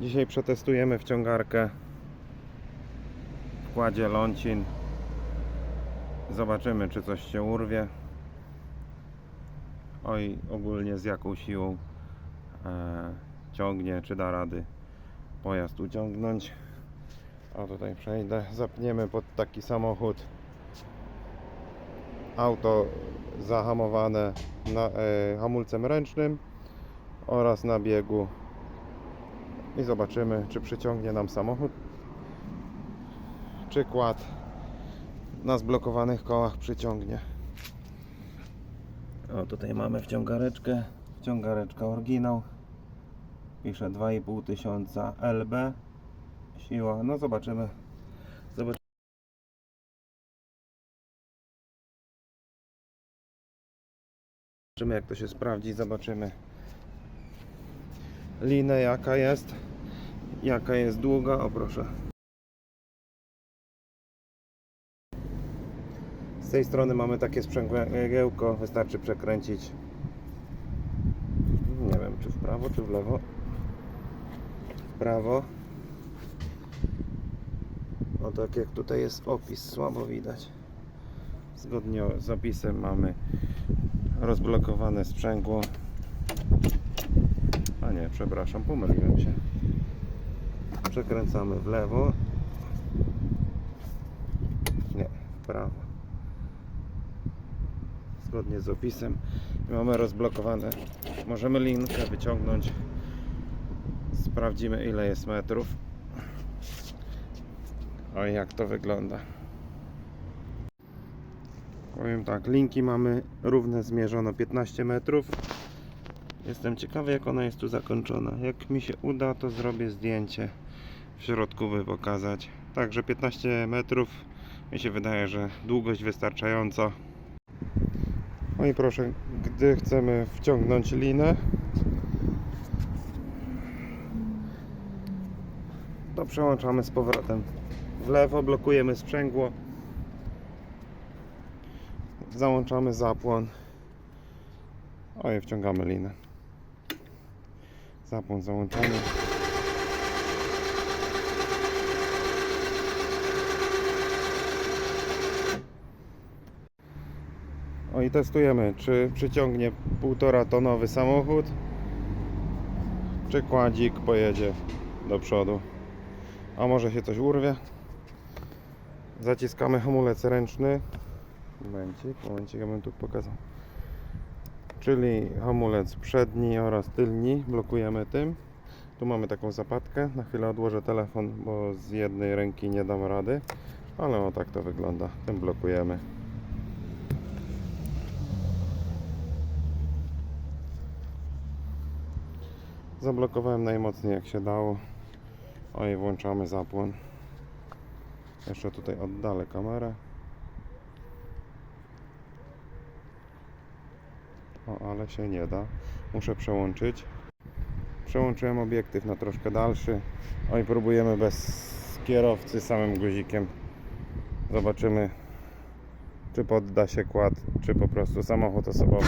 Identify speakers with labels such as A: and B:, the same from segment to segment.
A: Dzisiaj przetestujemy wciągarkę w kładzie Lącin. Zobaczymy, czy coś się urwie. Oj, ogólnie z jaką siłą e, ciągnie, czy da rady pojazd uciągnąć. O, tutaj przejdę. Zapniemy pod taki samochód auto zahamowane na, e, hamulcem ręcznym oraz na biegu i zobaczymy czy przyciągnie nam samochód. Czy kład na zblokowanych kołach przyciągnie. O tutaj mamy wciągareczkę. Wciągareczka oryginał. Pisze 2,5 tysiąca LB siła, no zobaczymy. Zobaczymy. Zobaczymy jak to się sprawdzi, zobaczymy. Linę jaka jest, jaka jest długa, o proszę. Z tej strony mamy takie sprzęgiełko, wystarczy przekręcić. Nie wiem czy w prawo czy w lewo. W prawo. O tak jak tutaj jest opis, słabo widać. Zgodnie z opisem mamy rozblokowane sprzęgło. A nie, przepraszam, pomyliłem się przekręcamy w lewo. Nie, w prawo. Zgodnie z opisem. Mamy rozblokowane. Możemy linkę wyciągnąć. Sprawdzimy ile jest metrów. O jak to wygląda. Powiem tak, linki mamy równe zmierzono 15 metrów. Jestem ciekawy jak ona jest tu zakończona. Jak mi się uda to zrobię zdjęcie w środku by pokazać. Także 15 metrów mi się wydaje, że długość wystarczająca. No i proszę, gdy chcemy wciągnąć linę to przełączamy z powrotem w lewo, blokujemy sprzęgło załączamy zapłon oj wciągamy linę zapłon załączony. I testujemy czy przyciągnie półtora tonowy samochód czy kładzik pojedzie do przodu. A może się coś urwie? Zaciskamy hamulec ręczny. Momencik, momencik, ja bym tu pokazał. Czyli hamulec przedni oraz tylni blokujemy tym. Tu mamy taką zapadkę. Na chwilę odłożę telefon, bo z jednej ręki nie dam rady. Ale o tak to wygląda. Tym blokujemy. Zablokowałem najmocniej jak się dało. Oj, włączamy zapłon. Jeszcze tutaj oddalę kamerę. O, ale się nie da. Muszę przełączyć. Przełączyłem obiektyw na troszkę dalszy. Oj, próbujemy bez kierowcy, samym guzikiem. Zobaczymy, czy podda się kład, czy po prostu samochód osobowy.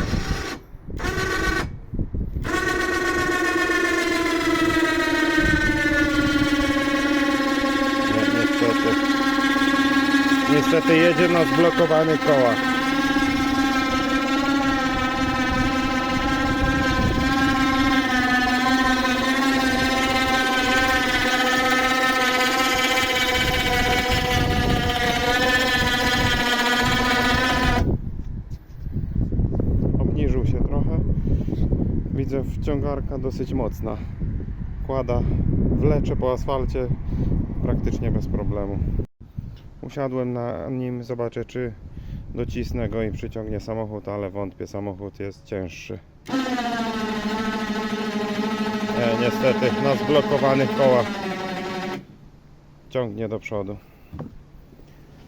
A: Nie, niestety. Niestety jedzie na zblokowanych kołach. obniżył się trochę. Widzę wciągarka dosyć mocna. Kłada, wlecze po asfalcie praktycznie bez problemu. Usiadłem na nim, zobaczę czy docisnę go i przyciągnie samochód, ale wątpię, samochód jest cięższy. Nie, niestety na zblokowanych kołach ciągnie do przodu.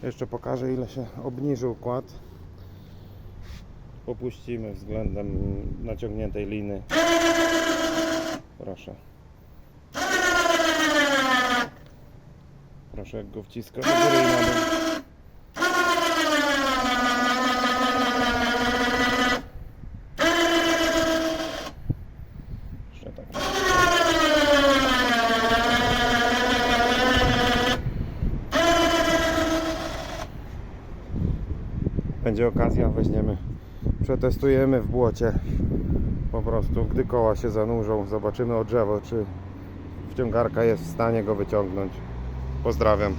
A: Jeszcze pokażę ile się obniżył kład popuścimy względem naciągniętej liny. Proszę. Proszę, jak go wciska do góry i na dół. Tak. będzie okazja, weźmiemy przetestujemy w błocie. Po prostu, gdy koła się zanurzą, zobaczymy o drzewo, czy wciągarka jest w stanie go wyciągnąć. Pozdrawiam.